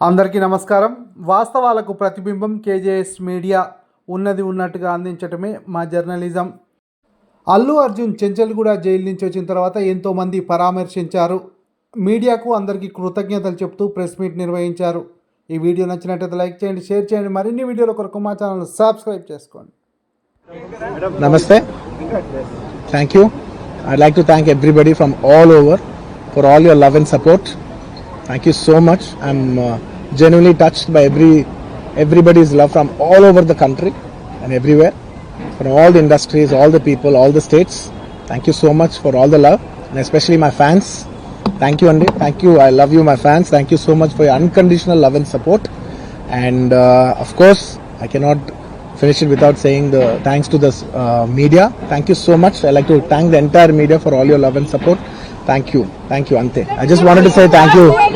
అందరికీ నమస్కారం. వాస్తవాలకు ప్రతిబింబం కేజేఎస్ మీడియా ఉన్నది ఉన్నట్టుగా అందించటమే మా జర్నలిజం. అల్లు అర్జున్ చెంచల్గూడ జైలు నుంచి వచ్చిన తర్వాత ఎంతోమంది పరామర్శించారు. మీడియాకు అందరికీ కృతజ్ఞతలు చెప్తూ ప్రెస్ మీట్ నిర్వహించారు. ఈ వీడియో నచ్చినట్లయితే లైక్ చేయండి షేర్ చేయండి మరిన్ని వీడియోల కొరకు మా ఛానల్ సబ్స్క్రైబ్ చేసుకోండి. నమస్తే. Thank you I like to thank everybody from all over for all your love and support Thank you so much. I'm uh, genuinely touched by every everybody's love from all over the country and everywhere, from all the industries, all the people, all the states. Thank you so much for all the love, and especially my fans. Thank you, Andy. Thank you. I love you, my fans. Thank you so much for your unconditional love and support. And uh, of course, I cannot finish it without saying the thanks to the uh, media. Thank you so much. I like to thank the entire media for all your love and support. Thank you. Thank you, Ante. I just wanted to say thank you.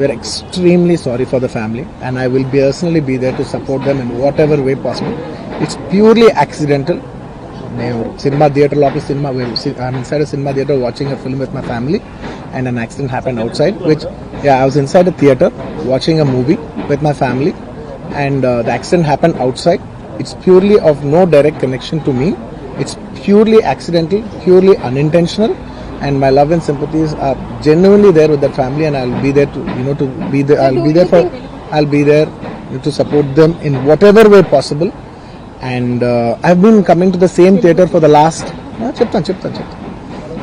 We're extremely sorry for the family, and I will personally be there to support them in whatever way possible. It's purely accidental. Cinema theater, office cinema. I'm inside a cinema theater watching a film with my family, and an accident happened outside. Which, yeah, I was inside a theater watching a movie with my family, and uh, the accident happened outside. It's purely of no direct connection to me. It's purely accidental, purely unintentional and my love and sympathies are genuinely there with that family, and I'll be there to you know to be there. I'll be there for. I'll be there to support them in whatever way possible. And uh, I've been coming to the same theater for the last. Ah, చెప్తాను చెప్తాను చెప్తాను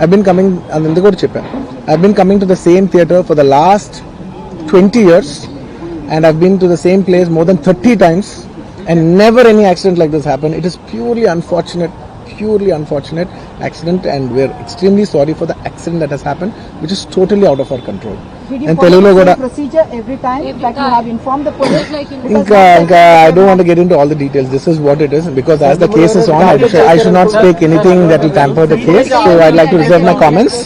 I've been coming, అది ఎందుకు కూడా చెప్పాను I've been coming to the same theater for the last 20 years and I've been to the same place more than 30 times and never any accident like this happened. It is purely unfortunate, purely unfortunate accident and we're extremely sorry for the accident that has happened which is totally out of our control. Did you And follow Telugulo the కూడా same procedure every time Every that you time. have informed the police? Like in ఇంకా ఇంకా I don't want get in to all the details this is what it is because as the case is on I should not speak anything that will tamper the case so I like to reserve my comments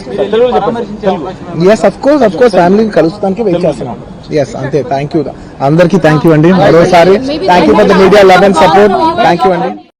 yes of course of course ఫ్యామిలీని కలుస్తానికి wait చేస్తున్నాం yes అంతే thank you అందరికీ thank you అండి మరోసారి thank you for the media love and support thank you అండి